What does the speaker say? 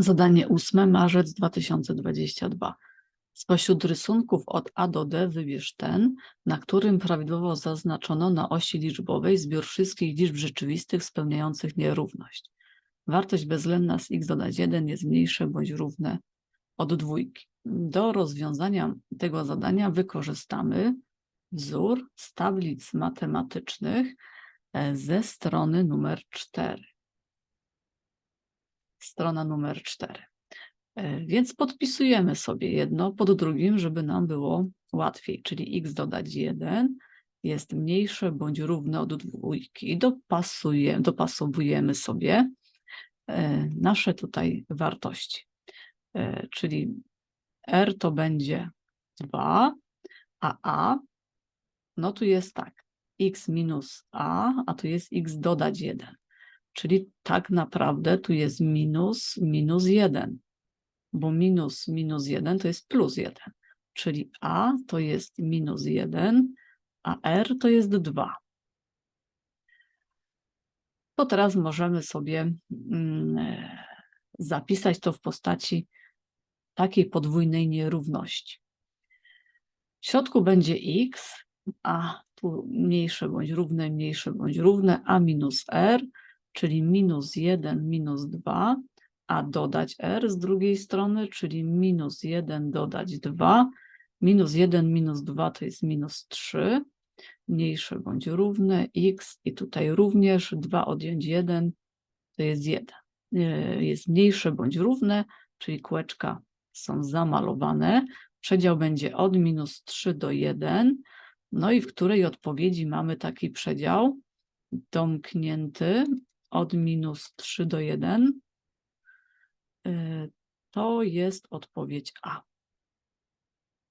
Zadanie ósme, marzec 2022. Spośród rysunków od A do D wybierz ten, na którym prawidłowo zaznaczono na osi liczbowej zbiór wszystkich liczb rzeczywistych spełniających nierówność. Wartość bezwzględna z x dodać 1 jest mniejsze bądź równe od dwójki. Do rozwiązania tego zadania wykorzystamy wzór z tablic matematycznych e, ze strony numer 4. Strona numer 4. E, Więc podpisujemy sobie jedno pod drugim, żeby nam było łatwiej, czyli x dodać 1 jest mniejsze bądź równe od dwójki. Dopasuje, dopasowujemy sobie e, nasze tutaj wartości. E, Czyli r to będzie 2, a a, no tu jest tak, x minus a, a tu jest x dodać 1. Czyli tak naprawdę tu jest minus minus 1, bo minus minus 1 to jest plus 1. Czyli a to jest minus 1, a r to jest 2. To teraz możemy sobie mm, e, zapisać to w postaci takiej podwójnej nierówności. W środku będzie x, a tu mniejsze bądź równe, mniejsze bądź równe, a minus r, czyli minus 1, minus 2, a dodać r z drugiej strony, czyli minus 1 dodać 2, minus 1, minus 2 to jest minus 3, mniejsze bądź równe, x i tutaj również 2 odjąć 1 to jest 1. E, Jest mniejsze bądź równe, czyli kółeczka są zamalowane. Przedział będzie od minus 3 do 1, no i w której odpowiedzi mamy taki przedział domknięty od minus 3 do 1. Y, To jest odpowiedź A.